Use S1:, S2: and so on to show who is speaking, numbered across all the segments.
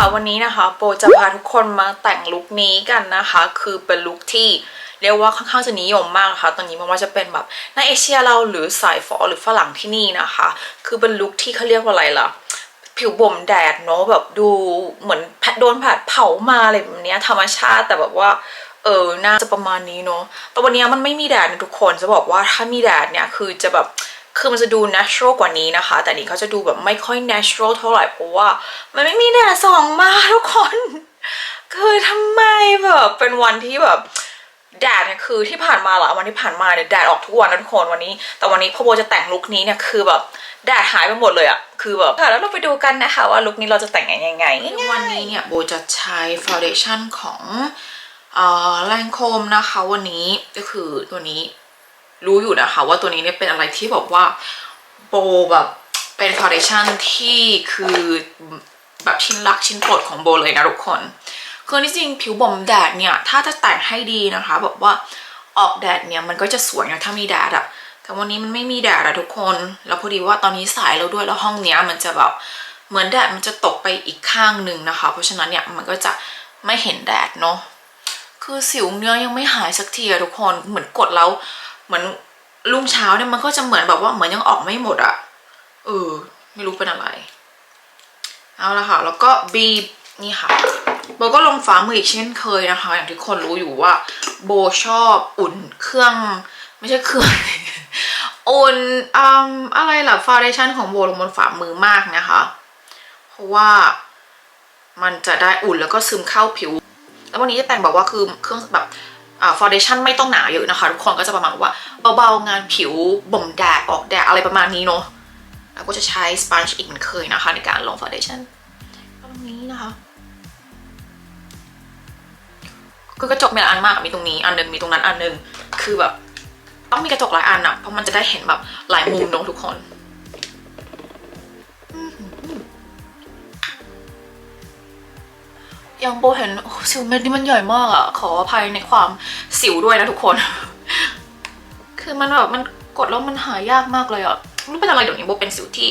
S1: ค่ะวันนี้นะคะ โปจะพาทุกคนมาแต่งลุคนี้กันนะคะ คือเป็นลุคที่เรียกว่าค่อนข้างจะนิยมมากนะคะตอนนี้ไมันว่าจะเป็นแบบในเอเชียเราหรือสายฝอหรือฝรั่งที่นี่นะคะ คือเป็นลุคที่เขาเรียกว่าอะไรล่ะผิวบ่มแดดเนาะแบบดูเหมือนแผดโดนแผดเผามาอะไรแบบนี้ธรรมชาติแต่แบบว่าเออน่าจะประมาณนี้เนาะแต่วันนี้มันไม่มีแดดนะทุกคนจะบอกว่าถ้ามีแดดเนี่ยคือจะแบบ คือมันจะดู natural กว่านี้นะคะ แต่นี้เขาจะดูแบบไม่ค่อย natural เท่าไหร่เพราะว่า มันไม่มีแดดส่องมาทุกคน คือทำไมแบบเป็นวันที่แบบแดดเนี่ยคือที่ผ่านมาหลายวันที่ผ่านมาเนี่ยแดดออกทุกวันนะทุกคนวันนี้ แต่วันนี้พอโบจะแต่งลุคนี้เนี่ยคือแบบแดดหายไปหมดเลยอะคือแบบค่ะแล้วเราไปดูกันนะคะว่าลุคนี้เราจะแต่งยังไงวันนี้เนี่ยโบจะใช้ฟาวเดชั่นของเอ่อแรงโคมนะคะ วันนี้ก็คือตัวนี้ รู้อยู่นะคะ ว่าตัวนี้เนี่ยเป็นอะไรที่แบบว่าโบแบบเป็นฟาวเดชั่นที่คือแบบชิ้นรักชิ้นโปรดของโบเลยนะทุกคนคือที่จริงผิวบ่มแดดเนี่ย ถ้าจะแต่งให้ดีนะคะแบบว่าออกแดดเนี่ยมันก็จะสวยนะถ้ามีแดดอะแต่วันนี้มันไม่มีแดดอะทุกคน แล้วพอดีว่าตอนนี้สายแล้วด้วยแล้วห้องเนี้ยมันจะแบบเหมือนแดดมันจะตกไปอีกข้างหนึ่งนะคะ เพราะฉะนั้นเนี่ยมันก็จะไม่เห็นแดดเนาะคือสิวเนื้อยังไม่หายสักทีอะทุกคนเหมือนกดแล้ว เหมือนรุ่งเช้าเนี่ยมันก็จะเหมือนแบบว่าเหมือนยังออกไม่หมดอะเออ ไม่รู้เป็นอะไร เอาละค่ะ แล้วก็บีบนี่ค่ะโบก็ลงฝ่ามืออีกเช่นเคยนะคะ อย่างที่คนรู้อยู่ว่า โบชอบอุ่นเครื่อง ไม่ใช่เครื่องอุ่นอืมอะไรล่ะฟาวเดชั่นของโบลงบนฝ่ามือมากนะคะ เพราะว่ามันจะได้อุ่นแล้วก็ซึมเข้าผิว แล้ววันนี้จะแต่งบอกว่าคือเครื่องแบบ ฟาวเดชั่นไม่ต้องหนาเยอะนะคะ ทุกคนก็จะประมาณว่าเบาๆงานผิวบ่มแดดออกแดดอะไรประมาณนี้เนาะแล้วก็จะใช้สปอนจ์อีกเหมือนเคยนะคะ ในการลงฟาวเดชั่นตรงนี้นะคะคือกระจกมีหลายอันมากมีตรงนี้อันหนึงมีตรงนั้นอันหนึงคือแบบต้องมีกระจกหลายอันอะเพราะมันจะได้เห็นแบบหลายมุมเนอะทุกคน ยังโบเห็นโอ้สิวเม็ดนี่มันใหญ่มากอะขออภัยในความสิวด้วยนะทุกคน คือมันแบบมันกดแล้วมันหายากมากเลยอะรู้เป็นอะไรเดี๋ยวนี้โบเป็นสิวที่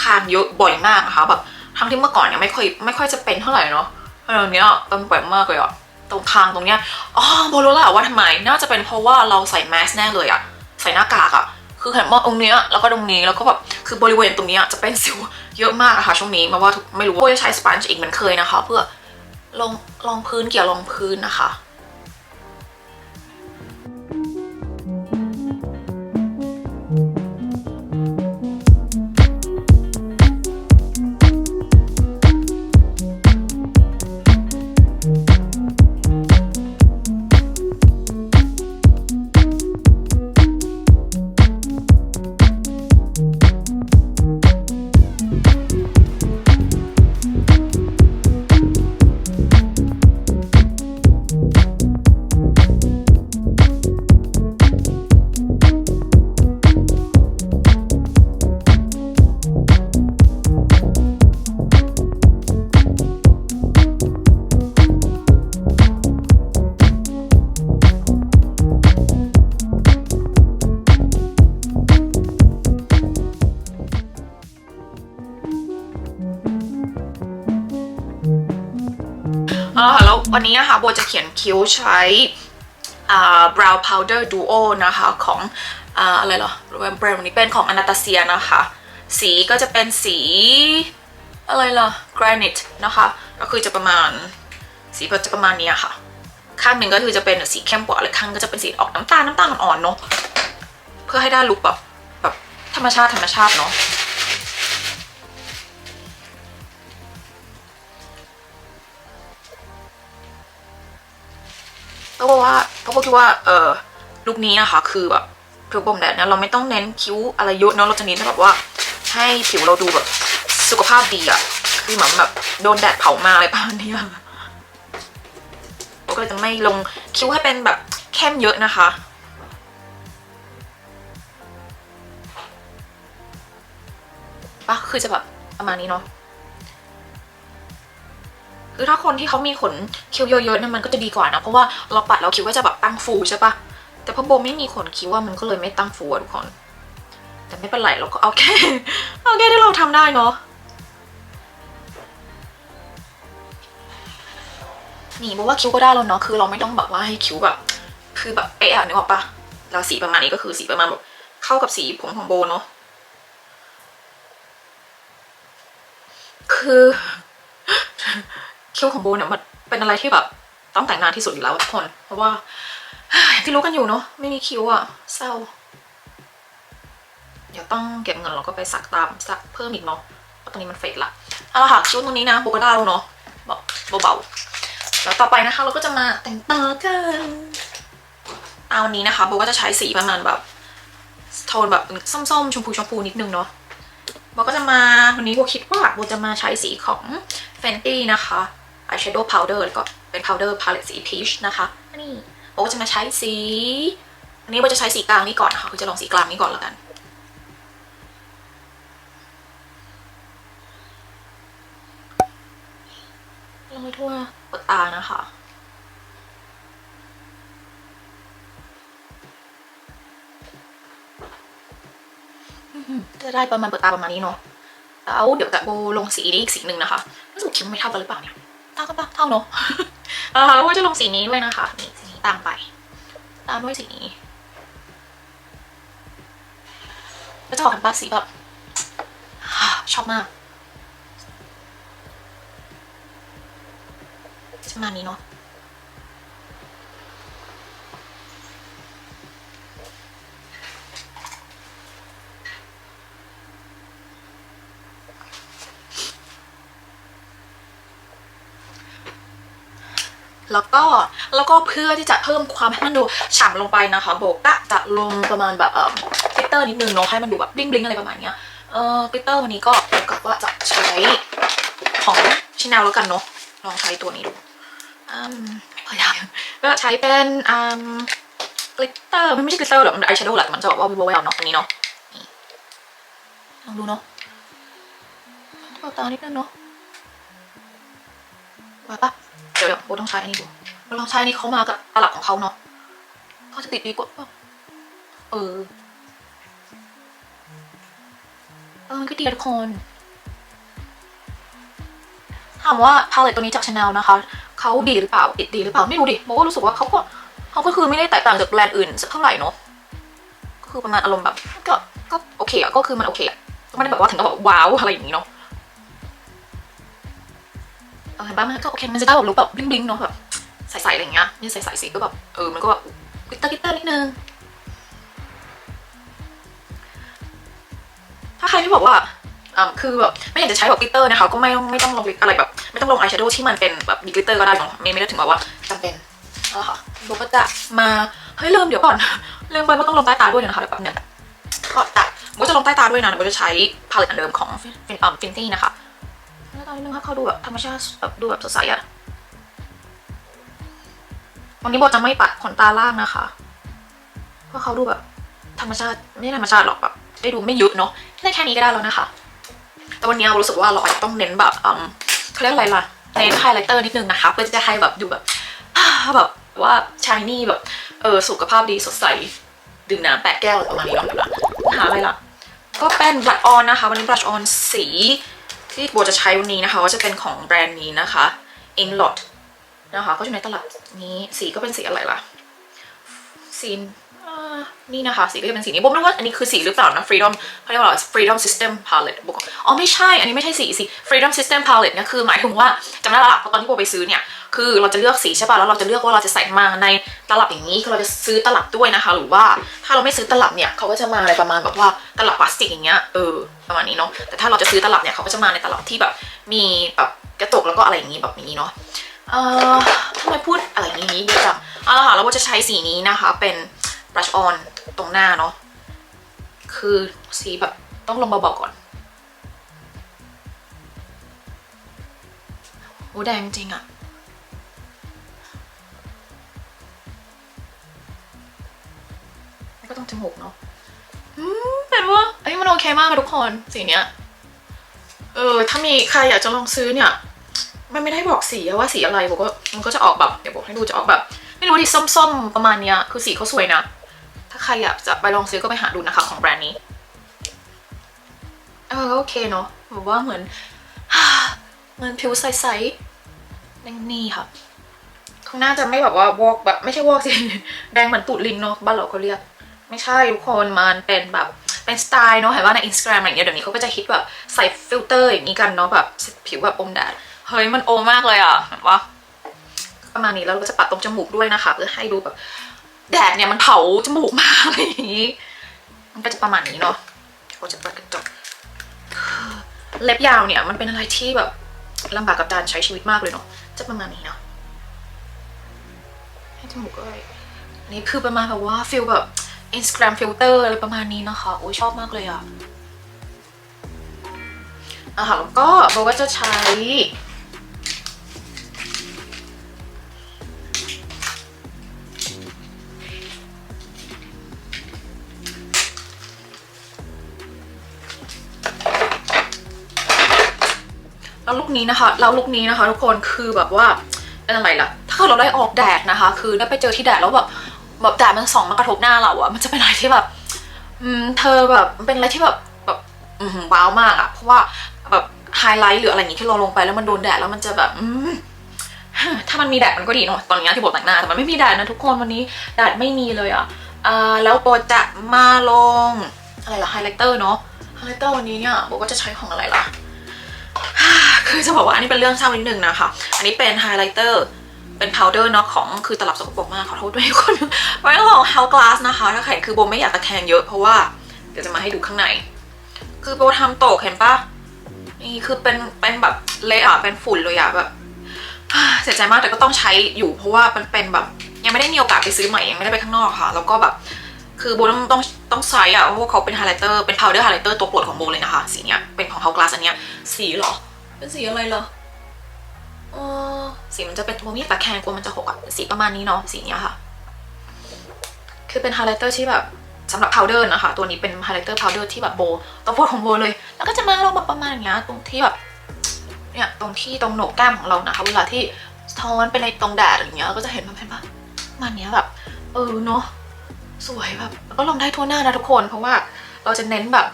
S1: คางเยอะบ่อยมากนะคะแบบทั้งที่เมื่อก่อนเนี่ยไม่ค่อยไม่ค่อยจะเป็นเท่าไหร่เนาะแต่เดี๋ยวนี้เป็นบ่อยมากเลยอะตรงคางตรงเนี้ยอ๋อโบรู้และว่าทำไมน่าจะเป็นเพราะว่าเราใส่แมสแน่เลยอะใส่หน้ากากอะคือเห็นว่าตรงเนี้ยแล้วก็ตรงนี้แล้วก็แบบคือบริเวณตรงเนี้ยจะเป็นสิวเยอะมากอะคะช่วงนี้มาว่าไม่รู้ว่าโบจะใช้สปันจ์อีกเหมือนเคยนะคะ เพื่อ ลองลองพื้นเกี่ยวรองพื้นนะคะ วันนี้นะคะโบจะเขียนคิ้วใช้ brow powder duo นะคะของอะไรเหรอแบรนด์นี้เป็นของ Anastasia นะคะ สีก็จะเป็นสีอะไรล่ะ granite นะคะ ก็คือจะประมาณสีก็จะประมาณนี้ค่ะ ข้างหนึ่งก็คือจะเป็นสีเข้มกว่าเลยข้างก็จะเป็นสีออกน้ำตาลน้ำตาลอ่อนๆเนาะเพื่อให้ได้ลุคแบบแบบธรรมชาติธรรมชาติเนาะ เพราะว่าเพราะคิดว่าเออลุคนี้นะคะ คือแบบผิวบ่มแดดเนี่ยเราไม่ต้องเน้นคิ้วอะไรเยอะเนาะเราจะเน้นแบบว่า ให้ผิวเราดูแบบสุขภาพดีอะคือเหมือนแบบโดนแดดเผามาอะไรประมาณนี้ก็จะไม่ลงคิ้วให้เป็นแบบเข้มเยอะนะคะปะคือจะแบบประมาณนี้เนาะ คือถ้าคนที่เขามีขนคิ้วเยอะๆเนี่ยมันก็จะดีกว่านะ เพราะว่าเราปัดเราคิ้วก็จะแบบตั้งฟูใช่ปะแต่พอโบไม่มีขนคิ้วว่ามันก็เลยไม่ตั้งฟูทุกคน แต่ไม่เป็นไรเราก็เอาแค่เอาแค่ที่เราทำได้เนาะนี่บว่าคิ้วก็ได้แล้วเนาะคือเราไม่ต้องแบบว่าให้คิ้วแบบ คือแบบเป๊ะอะนึกออกปะเราสีประมาณนี้ก็คือสีประมาณแบบเข้ากับสีผมของโบเนาะคือ คิ้วของโบเนี่ยมันเป็นอะไรที่แบบต้องแต่งนานที่สุดอยู่แล้วทุกคน เพราะว่าที่รู้กันอยู่เนาะไม่มีคิ้วอะเศร้า เดี๋ยวต้องเก็บเงินแล้วก็ไปสักตามสักเพิ่มอีกเนาะเพราะตอนนี้มันเฟดละเอาละค่ะคิ้วตรงนี้นะโบก็ได้แล้วเนาะเบาๆแล้วต่อไปนะคะ เราก็จะมาแต่งตากันตาวันนี้นะคะโบก็จะใช้สีประมาณแบบโทนแบบส้มๆชมพูชมพูนิดนึงเนาะโบก็จะมาวันนี้โบคิดว่าโบจะมาใช้สีของ Fenty นะคะ eyeshadow powder แล้วก็เป็น powder palette สี peach นะคะอันนี้โบก็จะมาใช้สี อันนี้โบจะใช้สีกลางนี้ก่อนนะคะคือจะลองสีกลางนี้ก่อนแล้วกันลงไปทั่วเปิดตานะคะจะได้ประมาณเปิดตาประมาณนี้เนาะแล้วเดี๋ยวจะโบลงสีนี้อีกสีหนึ่งนะคะรู้สึกคิ้วไม่เท่ากันหรือเปล่าเนี่ยเท่ากันปะเท่าเนาะเออแล้วก็จะลงสีนี้ด้วยนะคะนี่สีนี้ตามไป ตามด้วยสีนี้ก็จะออกเป็นปะสีแบบชอบมากประมาณนี้เนาะ แล้วก็แล้วก็เพื่อที่จะเพิ่มความให้มันดูฉ่ำลงไปนะคะโบกะจะลงประมาณแบบเอ่อกลิตเตอร์นิดนึงเนาะให้มันดูแบบบลิงบลิงอะไรประมาณเนี้ยเออกลิตเตอร์วันนี้ก็โบกะว่าจะใช้ของชินแนลแล้วกันเนาะลองใช้ตัวนี้ดูอืมพยายามก็ใช้เป็นอืมกลิตเตอร์มันไม่ใช่กลิตเตอร์หรอกมันอายแชโดว์แหละแต่มันจะแบบว่าวิวแววเนาะตรงนี้เนาะลองดูเนาะเปิดตานิดนึงเนาะว่าปะ ดี๋ยวเดี๋ยวโบต้องใช้อันนี้ดูเราลองใช้อันนี้เขามากับตลับของเขาเนาะเขาจะติดดีกว่าเออเออมันก็ดีนะทุกคนถามว่าพาเลตตัวนี้จากชาแนลนะคะเขาดีหรือเปล่าติดดีหรือเปล่าไม่รู้ดิโบก็รู้สึกว่าเขาก็เขาก็คือไม่ได้แตกต่างจากแบรนด์อื่นสักเท่าไหร่เนาะก็คือประมาณอารมณ์แบบก็ก็โอเคอะก็คือมันโอเคอะไม่ได้แบบว่าถึงกับแบบว้าวอะไรอย่างนี้เนาะ เออเห็นปะมันก็โอเคมันจะได้แบบลุคแบบบลิงๆเนาะแบบใสๆอะไรอย่างเงี้ยนี่ใสๆสีก็แบบเออมันก็แบบกิตเตอร์กิตเตอร์นิดนึงถ้าใครที่บอกว่าอ่าคือแบบไม่อยากจะใช้แบบกลิตเตอร์นะคะก็ไม่ต้องไม่ต้องลงอะไรแบบ ไม่ต้องลงอายแชโดว์ที่มันเป็นแบบมีกลิตเตอร์ก็ได้เนาะไม่ไม่ได้ถึงแบบว่าจำเป็นเอาละค่ะโบก็จะมาเฮ้ยลืมเดี๋ยวก่อนลืมไปว่าต้องลงใต้ตาด้วยนะคะเดี๋ยวแป๊บนึงก็จะโบจะลงใต้ตาด้วยนะโบจะใช้พาเลตอันเดิมของฟินฟินตี้นะคะ อนนี้นึงครับเขาดูแบบธรรมชาติแบบดูแบบสดใสอะวันนี้โบจะไม่ปัดขนตาล่างนะคะ เพราะเขาดูแบบ ธรรมชาติไม่ธรรมชาติหรอกแบบได้ดูไม่ยุบเนาะได้แค่นี้ก็ได้แล้วนะคะ แต่วันนี้เรารู้สึกว่าเราอาจจะต้องเน้นแบบอืมเขาเรียกอะไรล่ะเน้นไฮไลท์เตอร์นิดนึงนะคะ เพื่อจะให้แบบดูแบบแบบว่าชายนี่แบบเออสุขภาพดีสดใสดื่มน้ำแปดแก้วอะไรประมาณนี้เนาะเดี๋ยวนะหาอะไรล่ะ ก็เป็นบลัชออนนะคะ วันนี้บลัชออนสี ที่โบจะใช้วันนี้นะคะก็จะเป็นของแบรนด์นี้นะคะ i n l o t นะคะ ก็อยู่ในตลาดนี้สีก็เป็นสีอะไรล่ะ สี นี่นะคะสีก็จะเป็นสีนี้โบไม่รู้ว่าอันนี้คือสีหรือเปล่านะ freedom เขาเรียกว่าอะไร freedom system palette โบก็อ๋อไม่ใช่ อันนี้ไม่ใช่สีสี freedom system palette เนี่ยคือหมายถึงว่าจำได้ละเพราะตอนที่โบไปซื้อเนี่ยคือเราจะเลือกสีใช่ป่ะแล้วเราจะเลือกว่าเราจะใส่มาในตลับอย่างนี้คือเราจะซื้อตลับด้วยนะคะ หรือว่าถ้าเราไม่ซื้อตลับเนี่ยเขาก็จะมาอะไรประมาณแบบว่าตลับพลาสติกอย่างเงี้ยเออประมาณนี้เนาะแต่ถ้าเราจะซื้อตลับเนี่ยเขาก็จะมาในตลับที่แบบมีแบบกระจกแล้วก็อะไรอย่างนี้แบบนี้เนาะเอ่อทำไมพูดอะไรอย่างนี้เดี๋ยวจังเอาละค่ะเราก็จะใช้สีนี้นะคะเป็น brush on ตรงหน้าเนาะคือสีแบบต้องลงเบาๆก่อนโอ้แดงจริงอะก็ต้องจมูกเนาะแต่ว่าเอ้มันโอเคมากอะทุกคนสีเนี้ย เออ ถ้ามีใครอยากจะลองซื้อเนี่ย มันไม่ได้บอกสีว่าสีอะไรบอกว่ามันก็จะออกแบบ เดี๋ยวบอกให้ดูจะออกแบบ ไม่รู้ดิส้มๆประมาณเนี้ย คือสีเขาสวยนะ รอยากจะไปลองซื้อก็ไปหาดูนะคะของแบรนด์นี้ เออโอเคเนาะแบบว่าเหมือนเหมือนผิวใสๆในนี่ค่ะข้างหน้าจะไม่แบบว่าวอกแบบไม่ใช่วอกสิแดงเหมือนตูดลิงเนาะบ้านเราก็เรียก ไม่ใช่ทุกคนมันเป็นแบบเป็นสไตล์เนาะเห็นว่าในอินสตาแกรมอะไรอย่างเงี้ยเดี๋ยวนี้เขาก็จะฮิตแบบใส่ฟิลเตอร์อย่างนี้กันเนาะแบบผิวแบบอมแดดเฮ้ยมันโอมากเลยอะเห็นปะประมาณนี้แล้วเราก็จะปัดตรงจมูกด้วยนะคะ เพื่อให้ดูแบบ แดดเนี่ยมันเผาจมูกมากอะไรอย่างงี้ มันก็จะประมาณนี้เนาะเราจะเปิดกระจกเล็บยาวเนี่ยมันเป็นอะไรที่แบบลำบากกับการใช้ชีวิตมากเลยเนาะจะประมาณนี้เนาะให้จมูกด้วยอันนี้คือประมาณแบบว่าฟิลแบบ Instagram filter อะไรประมาณนี้นะคะโอ้ยชอบมากเลยอะอะค่ะแล้วก็โบก็จะใช้ นี้นะคะแล้วลุคนี้นะคะ ทุกคนคือแบบว่าเป็นอะไรล่ะ ถ้าเราได้ออกแดดนะคะ คือได้ไปเจอที่แดดแล้วแบบแบบแดดมันส่องมากระทบหน้าเราอะมันจะเป็นอะไรที่แบบอืมเธอแบบมันเป็นอะไรที่แบบแบบว้าวมากอะเพราะว่าแบบไฮไลท์หรืออะไรอย่างงี้ที่เราลงไปแล้วมันโดนแดดแล้วมันจะแบบอืมถ้ามันมีแดดมันก็ดีเนาะตอนนี้ที่โบแต่งหน้าแต่มันไม่มีแดดนะทุกคนวันนี้แดดไม่มีเลยอะอ่าแล้วโบจะมาลงอะไรล่ะไฮไลท์เตอร์เนาะไฮไลท์เตอร์วันนี้เนี่ยโบก็จะใช้ของอะไรล่ะ คือจะบอกว่าอันนี้เป็นเรื่องเศร้านิดนึงนะคะ อันนี้เป็นไฮไลท์เตอร์เป็นพาวเดอร์เนาะของคือตลับสกปรกมากขอโทษด้วยคนไว้ของ Hourglass นะคะ ถ้าใครคือโบไม่อยากตะแคงเยอะเพราะว่าเดี๋ยวจะมาให้ดูข้างใน คือโบทำตกเห็นปะนี่คือเป็นเป็นแบบเละอะเป็นฝุ่นเลยอะแบบเสียใจมากแต่ก็ต้องใช้อยู่เพราะว่ามันเป็นแบบยังไม่ได้มีโอกาสไปซื้อใหม่ยังไม่ได้ไปข้างนอกค่ะ แล้วก็แบบคือโบต้องต้องต้องใช้อะเพราะว่าเขาเป็นไฮไลท์เตอร์เป็นพาวเดอร์ไฮไลท์เตอร์ตัวโปรดของโบเลยนะคะสีเนี้ยเป็นของ Hourglass อันเนี้ยสีหรอ เป็นสีอะไรเหรอเออสีมันจะเป็นโบมีตะแคงกลัวมันจะหกอะสีประมาณนี้เนาะสีเนี้ยค่ะ คือเป็นไฮไลท์เตอร์ที่แบบสำหรับพาวเดอร์นะคะ ตัวนี้เป็นไฮไลท์เตอร์พาวเดอร์ที่แบบโบตัวโปรดของโบเลย แล้วก็จะมาลงแบบประมาณอย่างเงี้ยตรงที่แบบเนี่ยตรงที่ตรงโหนกแก้มของเรานะคะ เวลาที่สะท้อนไปในตรงแดดอย่างเงี้ยก็จะเห็นมันเป็นแบบมันเนี้ยแบบ เออเนาะสวยแบบแล้วก็ลงได้ทั่วหน้านะทุกคน เพราะว่าเราจะเน้นแบบ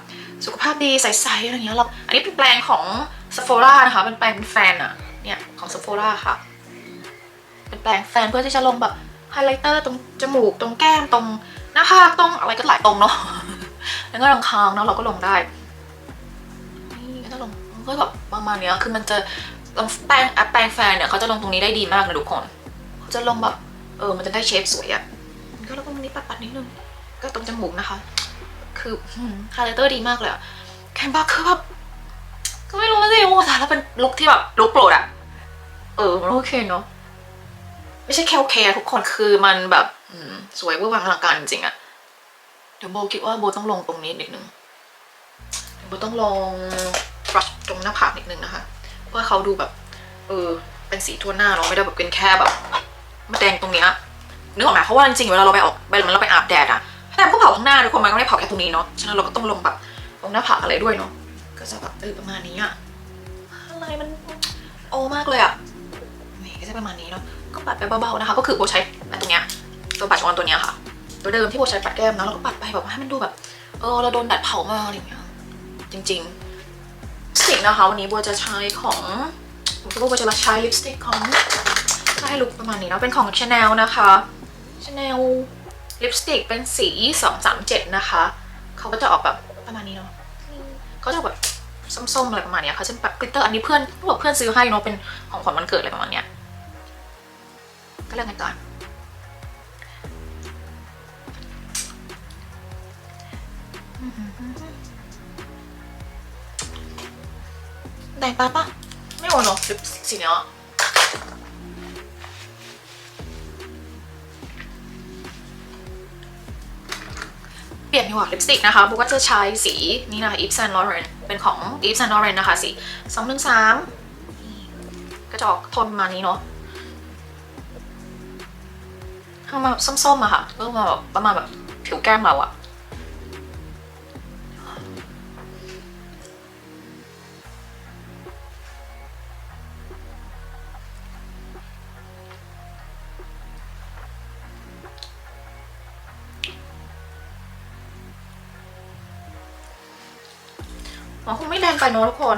S1: สุขภาพดีใสๆอะไรเงี้ยเราอันนี้เป็นแปลงของ s ฟ p h o r a นะคะเป็นแปลงแฟนอะเนี่ยของ s ฟ p h o r a ค่ะ เป็นแปลงแฟนเพื่อที่จะลงแบบไฮไลท์เตอร์ตรงจมูกตรงแก้มตรงหน้าผากตรงอะไรก็หลายตรงเนาะแล้วก็ตรงคางเนาะเราก็ลงได้นี่ก็จะลงก็แบบประมาณเนี้ยคือมันจะลงแป้งอะแป้งแฟนเนี่ยเขาจะลงตรงนี้ได้ดีมากนะทุกคนเขาจะลงแบบเออมันจะได้เชฟสวยอะก็แล้วก็ตรงนี้ปัดๆนิดนึงก็ตรงจมูกนะคะ คือไฮไลท์เตอร์ดีมากเลยอะแคนวาคือแบบ ก็ไม่รู้สิโอ้แต่แล้วเป็นลุคที่แบบลุคโปรดอะเออมันโอเคเนาะไม่ใช่แค่โอเคทุกคนคือมันแบบสวยเวอร์วังอลังการจริงอะเดี๋ยวโบคิดว่าโบต้องลงตรงนี้นิดนึงเดี๋ยวโบต้องลงบรัชตรงหน้าผากนิดนึงนะคะเพื่อเขาดูแบบ เออ เป็นสีทั่วหน้าเนาะไม่ได้แบบเป็นแค่แบบมาแดงตรงเนี้ยนึกออกไหมเพราะว่าจริงๆเวลาเราไปออกเวลาเราไปอาบแดดอะแดดก็เผาข้างหน้าทุกคนมันก็ไม่เผาแค่ตรงนี้เนาะฉะนั้นเราก็ต้องลงแบบตรงหน้าผากอะไรด้วยเนาะ ก็จะแบบเออประมาณนี้อะอะไรมันโอมากเลยอะนี่ก็จะประมาณนี้เนาะก็ปัดไปเบาๆนะคะ ก็คือโบใช้แบบตรงเนี้ยตัวบัตรออนตัวเนี้ยค่ะ ตัวเดิมที่โบใช้ปัดแก้มนะแล้วก็ปัดไปแบบให้มันดูแบบ เออเราโดนแดดเผามาอะไรอย่างเงี้ยจริง ๆ สิ่งนะคะวันนี้โบจะใช้ของผมคิดว่าโบจะใช้ลิปสติกของก็ให้ลุคประมาณนี้เนาะเป็นของ Chanel นะคะ Chanel ลิปสติกเป็นสี 237 นะคะ เขาก็จะออกแบบประมาณนี้เนาะเขาจะแบบ ส้มๆอะไรประมาณเนี้ยเขาจะแบบกลิตเตอร์อันนี้เพื่อนบอกเพื่อนซื้อให้เนาะเป็นของขวัญวันเกิดอะไรประมาณเนี้ยก็เลือกกันก่อนแดงตาปะไม่โอเนอะลิปสีเนี้ยเปลี่ยนดีกว่าลิปสติกนะคะโบก็จะใช้สีนี่นะคะ Yves Saint Laurent เป็นของ Yves Saint Laurent นะคะสีสองหนึ่งสามก็จะออกทนมานี้เนาะเข้ามาแบบส้มๆอะค่ะก็มาแบบประมาณแบบผิวแก้มเราอะ อ๋อคงไม่แรงไปเนอะทุกคน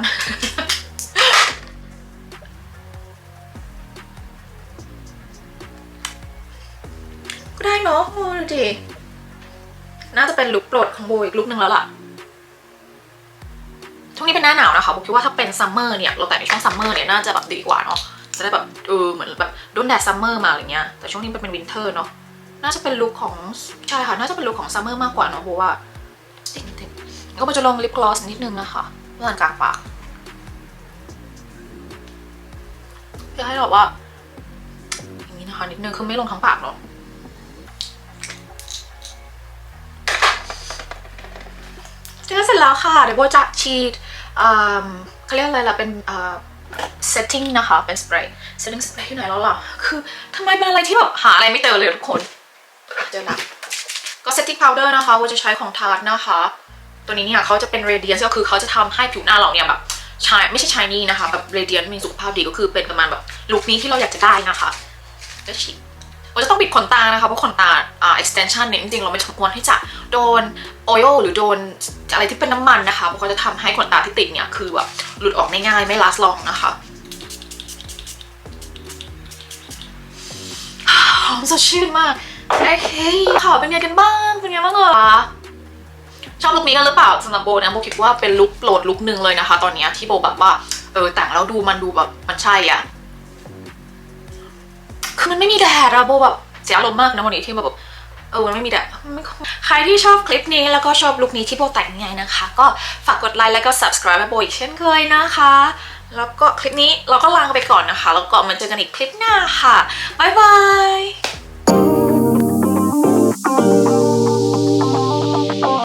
S1: ก็ได้เนาะโอ้ดูดิน่าจะเป็นลุคโปรดของโบอีกลุคหนึ่งแล้วล่ะ ช่วงนี้เป็นหน้าหนาวนะคะโบคิดว่าถ้าเป็นซัมเมอร์เนี่ย เราแต่งในช่วงซัมเมอร์เนี่ยน่าจะแบบดีกว่าเนาะ จะได้แบบเออเหมือนแบบโดนแดดซัมเมอร์มาอะไรเงี้ย แต่ช่วงนี้เป็นวินเทอร์เนาะ น่าจะเป็นลุคของใช่ค่ะ น่าจะเป็นลุคของซัมเมอร์มากกว่าเนาะโบว่า ก็จะลงลิปกลอสนิดนึงนะคะเพื่อนกลางปากเพื่อให้แบบว่า อย่างนี้นะคะ นิดนึงคือไม่ลงทั้งปากเนาะเสร็จแล้วค่ะ เดี๋ยวโบจะฉีดอืมเขาเรียกอะไรล่ะ เป็นเอ่อ setting นะคะ เป็นสเปรย์ setting spray ที่ไหนแล้วล่ะ คือทำไมเป็นอะไรที่แบบหาอะไรไม่เจอเลยทุกคน เจอละก็ setting powder นะคะโบจะใช้ของทาร์ตนะคะ ตัวนี้เนี่ยเขาจะเป็น radiance ก็คือเขาจะทำให้ผิวหน้าเราเนี่ยแบบชายไม่ใช่ shiny นะคะแบบ radiant มีสุขภาพดีก็คือเป็นประมาณแบบลุคนี้ที่เราอยากจะได้นะคะก็ฉีดเราจะต้องปิดขนตานะคะเพราะขนตาอ่า extension เนี่ยจริงๆเราไม่สมควรที่จะโดน oil หรือโดนอะไรที่เป็นน้ำมันนะคะเพราะเขาจะทำให้ขนตาที่ติดเนี่ยคือแบบหลุดออกง่ายๆไม่ last long นะคะหอมสดชื่นมากโอเคค่ะเป็นไงกันบ้างเป็นไงบ้างเหรอ ชอบลุคนี้กันหรือเปล่าสำหรับโบนะโบคิดว่าเป็นลุคโปรดลุคหนึ่งเลยนะคะ ตอนนี้ที่โบแบบว่าเออแต่งแล้วดูมันดูแบบมันใช่อะคือมันไม่มีแดดอะโบแบบเสียอารมณ์มากนะวันนี้ที่แบบเออมันไม่มีแดดใครที่ชอบคลิปนี้แล้วก็ชอบลุคนี้ที่โบแต่งยังไงนะคะ ก็ฝากกดไลค์แล้วก็ subscribe ให้โบอีกเช่นเคยนะคะ แล้วก็คลิปนี้เราก็ลาไปก่อนนะคะ แล้วก็มาเจอกันอีกคลิปหน้าค่ะบ๊ายบาย